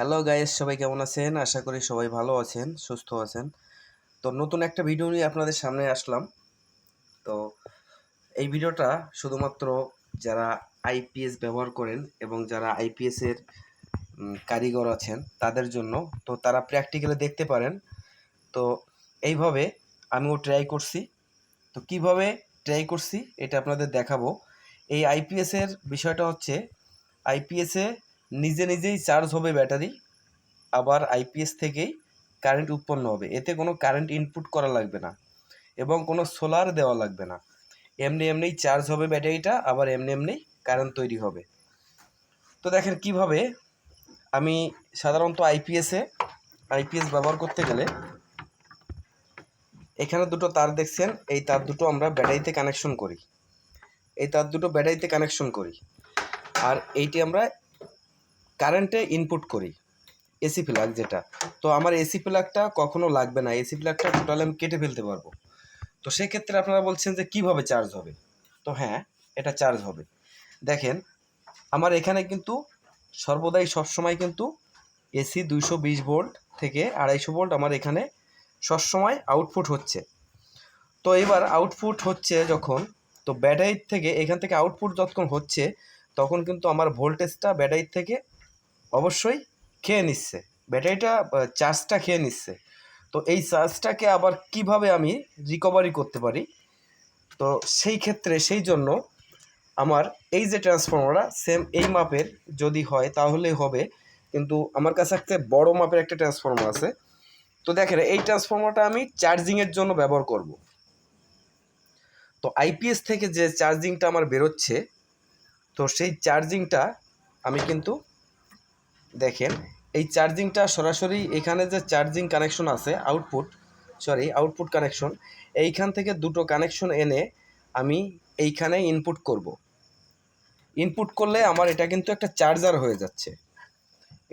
Hello guys সবাই কেমন আছেন? আশা করি সবাই ভালো আছেন, সুস্থ আছেন। তো নতুন একটা ভিডিও নিয়ে আপনাদের সামনে আসলাম। তো এই ভিডিওটা শুধুমাত্র যারা আইপিএস ব্যবহার করেন এবং যারা আইপিএস এর কারিগর আছেন, তাদের জন্য তো তারা প্র্যাকটিক্যালি দেখতে পারেন। তো এইভাবে আমিও ট্রাই করছি। তো কীভাবে ট্রাই করছি, এটা আপনাদের দেখাবো। এই আইপিএস এর বিষয়টা হচ্ছে আইপিএসে নিজে নিজেই চার্জ হবে ব্যাটারি আবার আইপিএস থেকেই কারেন্ট উৎপন্ন হবে। এতে কোনো কারেন্ট ইনপুট করা লাগবে না এবং কোনো সোলার দেওয়া লাগবে না। এমনি এমনিই চার্জ হবে ব্যাটারিটা আবার এমনি এমনি কারেন্ট তৈরি হবে। তো দেখেন কীভাবে আমি সাধারণত আইপিএসে আইপিএস ব্যবহার করতে গেলে এখানে দুটো তার দেখছেন, এই তার দুটো আমরা ব্যাটারিতে কানেকশন করি। এই তার দুটো ব্যাটারিতে কানেকশন করি। আর এইটি আমরা কারেন্টে ইনপুট করি এসি প্লাগ যেটা। তো আমার এসি প্লাগটা কখনো লাগবে না এসি প্লাগটা টোটাল আমি কেটে ফেলতে পারব। তো সেক্ষেত্রে আপনারা বলছেন যে কীভাবে চার্জ হবে? তো হ্যাঁ এটা চার্জ হবে। দেখেন, আমার এখানে কিন্তু সর্বদাই সবসময় কিন্তু এসি দুইশো বিশ ভোল্ট থেকে আড়াইশো ভোল্ট আমার এখানে সবসময় আউটপুট হচ্ছে। তো এবার আউটপুট হচ্ছে যখন, তো ব্যাটারির থেকে এখান থেকে আউটপুট যখন হচ্ছে, তখন কিন্তু আমার ভোল্টেজটা ব্যাটারির থেকে অবশ্যই খেয়ে নিচ্ছে। ব্যাটারিটা চার্জটা খেয়ে নিচ্ছে। তো এই চার্জটাকে আবার কীভাবে আমি রিকভারি করতে পারি? তো সেই ক্ষেত্রে, সেই জন্য আমার এই যে ট্রান্সফর্মারটা সেম এই মাপের যদি হয়, তাহলে হবে। কিন্তু আমার কাছে একটা বড় মাপের একটা ট্রান্সফর্মার আছে। তো দেখেন, এই ট্রান্সফর্মারটা আমি চার্জিংয়ের জন্য ব্যবহার করব। তো আইপিএস থেকে যে চার্জিংটা আমার বেরোচ্ছে, তো সেই চার্জিংটা আমি কিন্তু দেখেন, এই চার্জিংটা সরাসরি এখানে যে চার্জিং কানেকশন আছে আউটপুট সরি আউটপুট কানেকশন এইখান থেকে দুটো কানেকশন এনে আমি এইখানে ইনপুট করব। ইনপুট করলে আমার এটা কিন্তু একটা চার্জার হয়ে যাচ্ছে।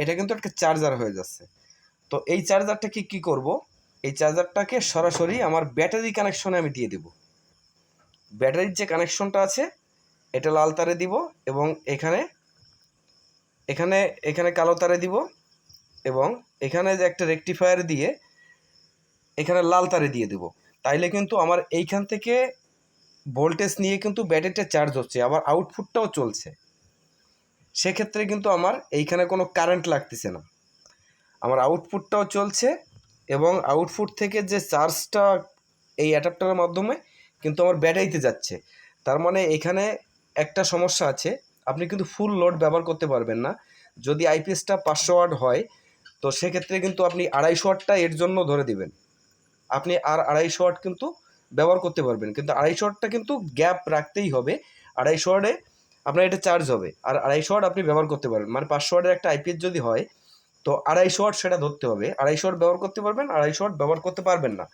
এটা কিন্তু একটা চার্জার হয়ে যাচ্ছে। তো এই চার্জারটাকে কি করব? এই চার্জারটাকে সরাসরি আমার ব্যাটারি কানেকশনে আমি দিয়ে দেব। ব্যাটারির যে কানেকশনটা আছে, এটা লাল তারে দিব এবং এখানে এখানে এখানে কালো তারে দিব এবং এখানে যে একটা রেকটিফায়ার দিয়ে এখানে লাল তারে দিয়ে দেব। তাইলে কিন্তু আমার এইখান থেকে ভোল্টেজ নিয়ে কিন্তু ব্যাটারিটা চার্জ হচ্ছে, আবার আউটপুটটাও চলছে। সেক্ষেত্রে কিন্তু আমার এইখানে কোনো কারেন্ট লাগতেছে না। আমার আউটপুটটাও চলছে এবং আউটপুট থেকে যে চার্জটা এই অ্যাডাপ্টারের মাধ্যমে কিন্তু আমার ব্যাটারিতে যাচ্ছে। তার মানে এখানে একটা সমস্যা আছে আপনি কিন্তু ফুল লোড ব্যবহার করতে পারবেন না। যদি আইপিএসটা পাঁচশো ওয়াট হয়, তো সেক্ষেত্রে কিন্তু আপনি আড়াইশো ওয়াটটা এর জন্য ধরে দিবেন। আপনি আর আড়াইশো ওয়াট কিন্তু ব্যবহার করতে পারবেন। কিন্তু আড়াইশো ওয়াটটা কিন্তু গ্যাপ রাখতেই হবে। আড়াইশো ওয়াটে আপনার এটা চার্জ হবে। আর আড়াইশো ওয়াট আপনি ব্যবহার করতে পারবেন। মানে পাঁচশো ওয়াটের একটা আইপিএস যদি হয়, তো আড়াইশো ওয়াট সেটা ধরতে হবে। আড়াইশো ওয়াট ব্যবহার করতে পারবেন, আড়াইশো ওয়াট ব্যবহার করতে পারবেন না।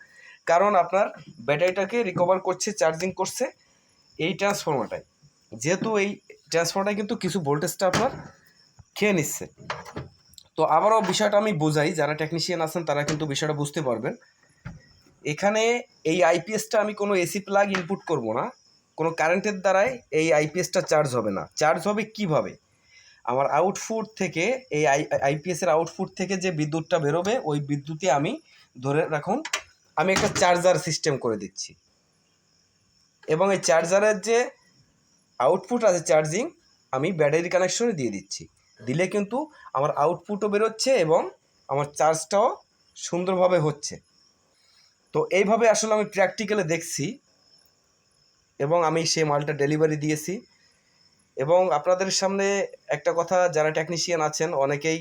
কারণ আপনার ব্যাটারিটাকে রিকভার করছে চার্জিং করছে এই ট্রান্সফর্মারটাই যেহেতু এই ট্রান্সফর্মারটাই কিন্তু কিছু ভোল্টেজটা আপনার খেয়ে নিচ্ছে। তো আবারও বিষয়টা আমি বোঝাই, যারা টেকনিশিয়ান আছেন তারা কিন্তু বিষয়টা বুঝতে পারবেন। এখানে এই আইপিএসটা আমি কোনো এসি প্লাগ ইনপুট করব না। কোনো কারেন্টের দ্বারাই এই আইপিএসটা চার্জ হবে না। চার্জ হবে কীভাবে? আমার আউটপুট থেকে, এই আই আইপিএসের আউটপুট থেকে যে বিদ্যুৎটা বেরোবে, ওই বিদ্যুতে আমি ধরে রাখুন, আমি একটা চার্জার সিস্টেম করে দিচ্ছি। এবং এই চার্জারের যে আউটপুট আছে চার্জিং আমি ব্যাটারি কানেকশনে দিয়ে দিচ্ছি। দিলে কিন্তু আমার আউটপুটও বেরোচ্ছে এবং আমার চার্জটাও সুন্দরভাবে হচ্ছে। তো এইভাবে আসলে আমি প্র্যাকটিক্যালে দেখছি এবং আমি সেই মালটা ডেলিভারি দিয়েছি। এবং আপনাদের সামনে একটা কথা, যারা টেকনিশিয়ান আছেন, অনেকেই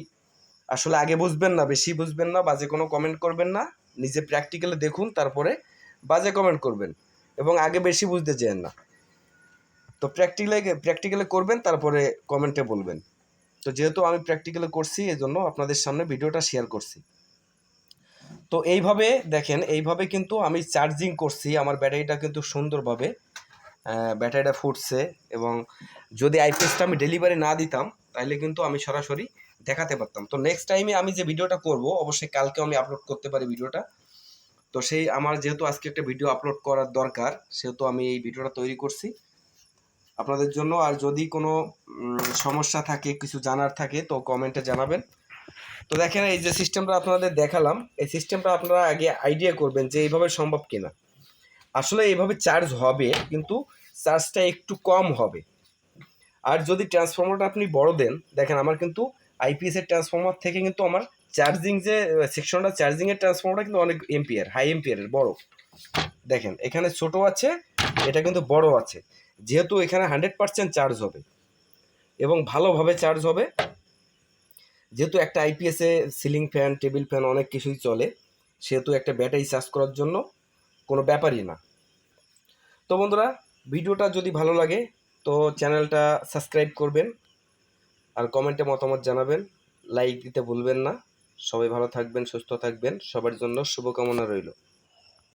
আসলে আগে বুঝবেন না, বেশি বুঝবেন না, বাজে কোনো কমেন্ট করবেন না। নিজে প্র্যাকটিক্যালে দেখুন, তারপরে বাজে কমেন্ট করবেন এবং আগে বেশি বুঝতে চেয়েন না। তো প্র্যাকটিক্যালে প্র্যাকটিক্যালে করবেন, তারপরে কমেন্টে বলবেন। তো যেহেতু আমি প্র্যাকটিক্যালে করছি এই জন্য আপনাদের সামনে ভিডিওটা শেয়ার করছি। তো এইভাবে দেখেন, এইভাবে কিন্তু আমি চার্জিং করছি, আমার ব্যাটারিটা কিন্তু সুন্দরভাবে ব্যাটারিটা ফুটছে এবং যদি আইপিএসটা আমি ডেলিভারি না দিতাম তাহলে কিন্তু আমি সরাসরি দেখাতে পারতাম। তো নেক্সট টাইমে আমি যে ভিডিওটা করব, অবশ্যই কালকে আমি আপলোড করতে পারি ভিডিওটা। তো সেই, আমার যেহেতু আজকে একটা ভিডিও আপলোড করার দরকার, সেহেতু আমি এই ভিডিওটা তৈরি করছি। আপনাদের জন্য। আর যদি কোনো সমস্যা থাকে, কিছু জানার থাকে, তো কমেন্টে জানাবেন। তো দেখেন, এই যে সিস্টেমটা আপনাদের দেখালাম, এই সিস্টেমটা আপনারা আগে আইডিয়া করবেন যে এইভাবে সম্ভব কিনা। আসলে এইভাবে চার্জ হবে, কিন্তু চার্জটা একটু কম হবে। আর যদি ট্রান্সফর্মারটা আপনি বড় দেন, দেখেন আমার কিন্তু আইপিএস এর ট্রান্সফর্মার থেকে কিন্তু আমার চার্জিং যে সেকশনটা চার্জিং এর ট্রান্সফর্মারটা কিন্তু অনেক এম্পিয়ার হাই এম্পিয়ারের বড়। দেখেন, এখানে ছোট আছে, এটা কিন্তু বড় আছে। যেহেতু এখানে হান্ড্রেড পার্সেন্ট চার্জ হবে এবং ভালোভাবে চার্জ হবে, যেহেতু একটা আইপিএসে সিলিং ফ্যান, টেবিল ফ্যান অনেক কিছুই চলে, সেহেতু একটা ব্যাটারি চার্জ করার জন্য কোনো ব্যাপারই না। তো বন্ধুরা, ভিডিওটা যদি ভালো লাগে তো চ্যানেলটা সাবস্ক্রাইব করবেন আর কমেন্টে মতামত জানাবেন। লাইক দিতে ভুলবেন না। সবাই ভালো থাকবেন, সুস্থ থাকবেন। সবার জন্য শুভকামনা রইল।